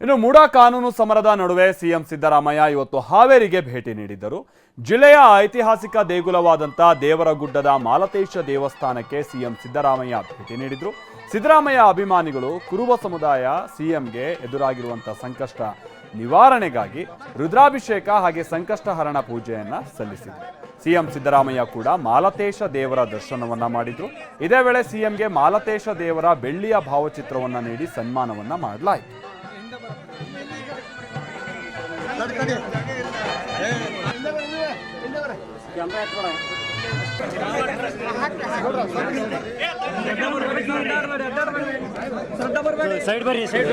ಇನ್ನು ಮೂಡಾ ಕಾನೂನು ಸಮರದ ನಡುವೆ ಸಿಎಂ ಸಿದ್ದರಾಮಯ್ಯ ಇವತ್ತು ಹಾವೇರಿಗೆ ಭೇಟಿ ನೀಡಿದ್ದರು. ಜಿಲ್ಲೆಯ ಐತಿಹಾಸಿಕ ದೇಗುಲವಾದಂಥ ದೇವರಗುಡ್ಡದ ಮಾಲತೇಶ ದೇವಸ್ಥಾನಕ್ಕೆ ಸಿಎಂ ಸಿದ್ದರಾಮಯ್ಯ ಭೇಟಿ ನೀಡಿದರು. ಸಿದ್ದರಾಮಯ್ಯ ಅಭಿಮಾನಿಗಳು ಕುರುಬ ಸಮುದಾಯ ಸಿಎಂಗೆ ಎದುರಾಗಿರುವಂಥ ಸಂಕಷ್ಟ ನಿವಾರಣೆಗಾಗಿ ರುದ್ರಾಭಿಷೇಕ ಹಾಗೆ ಸಂಕಷ್ಟಹರಣ ಪೂಜೆಯನ್ನ ಸಲ್ಲಿಸಿದರು. ಸಿಎಂ ಸಿದ್ದರಾಮಯ್ಯ ಕೂಡ ಮಾಲತೇಶ ದೇವರ ದರ್ಶನವನ್ನ ಮಾಡಿದ್ರು. ಇದೇ ವೇಳೆ ಸಿಎಂಗೆ ಮಾಲತೇಶ ದೇವರ ಬೆಳ್ಳಿಯ ಭಾವಚಿತ್ರವನ್ನ ನೀಡಿ ಸನ್ಮಾನವನ್ನ ಮಾಡಲಾಯಿತು. ಸೈಡ್ ಬರ್ರಿ ಸೈಡ್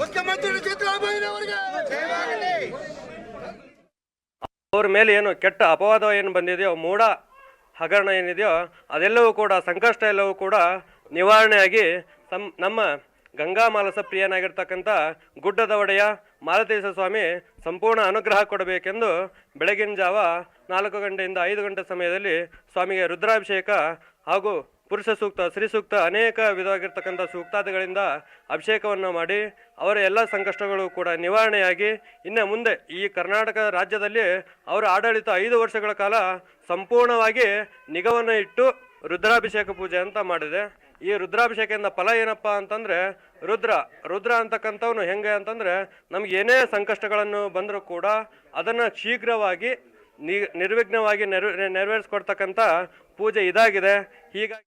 ಮುಖ್ಯಮಂತ್ರಿ ಸಿದ್ದರಾಮಯ್ಯನವರಿಗೆ ಜಯವಾಗಲಿ ಅವ್ರ ಮೇಲೆ ಏನು ಕೆಟ್ಟ ಅಪವಾದ ಏನು ಬಂದಿದೆಯೋ, ಮೂಢ ಹಗರಣ ಏನಿದೆಯೋ, ಅದೆಲ್ಲವೂ ಕೂಡ, ಸಂಕಷ್ಟ ಎಲ್ಲವೂ ಕೂಡ ನಿವಾರಣೆಯಾಗಿ ಸಂ, ನಮ್ಮ ಗಂಗಾ ಮಾಲಸ ಪ್ರಿಯನಾಗಿರ್ತಕ್ಕಂಥ ಗುಡ್ಡದ ಒಡೆಯ ಮಾಲತೇಶ ಸ್ವಾಮಿ ಸಂಪೂರ್ಣ ಅನುಗ್ರಹ ಕೊಡಬೇಕೆಂದು ಬೆಳಗಿನ ಜಾವ ನಾಲ್ಕು ಗಂಟೆಯಿಂದ ಐದು ಗಂಟೆ ಸಮಯದಲ್ಲಿ ಸ್ವಾಮಿಗೆ ರುದ್ರಾಭಿಷೇಕ ಹಾಗೂ ಪುರುಷ ಸೂಕ್ತ, ಸ್ತ್ರೀ ಸೂಕ್ತ ಅನೇಕ ವಿಧವಾಗಿರ್ತಕ್ಕಂಥ ಸೂಕ್ತಾದಿಗಳಿಂದ ಅಭಿಷೇಕವನ್ನು ಮಾಡಿ ಅವರ ಎಲ್ಲ ಸಂಕಷ್ಟಗಳು ಕೂಡ ನಿವಾರಣೆಯಾಗಿ ಇನ್ನು ಮುಂದೆ ಈ ಕರ್ನಾಟಕ ರಾಜ್ಯದಲ್ಲಿ ಅವರ ಆಡಳಿತ ಐದು ವರ್ಷಗಳ ಕಾಲ ಸಂಪೂರ್ಣವಾಗಿ ನಿಗವನ್ನು ಇಟ್ಟು ರುದ್ರಾಭಿಷೇಕ ಪೂಜೆ ಅಂತ ಮಾಡಿದೆ. ಈ ರುದ್ರಾಭಿಷೇಕದಿಂದ ಫಲ ಏನಪ್ಪ ಅಂತಂದರೆ ರುದ್ರ ರುದ್ರ ಅಂತಕ್ಕಂಥವನು ಹೆಂಗೆ ಅಂತಂದರೆ ನಮ್ಗೆ ಏನೇ ಸಂಕಷ್ಟಗಳನ್ನು ಬಂದರೂ ಕೂಡ ಅದನ್ನು ಶೀಘ್ರವಾಗಿ ನಿ ನಿರ್ವಿಘ್ನವಾಗಿ ನೆರ್ ನೆರವೇರಿಸ್ಕೊಡ್ತಕ್ಕಂಥ ಪೂಜೆ ಇದಾಗಿದೆ. ಹೀಗಾಗಿ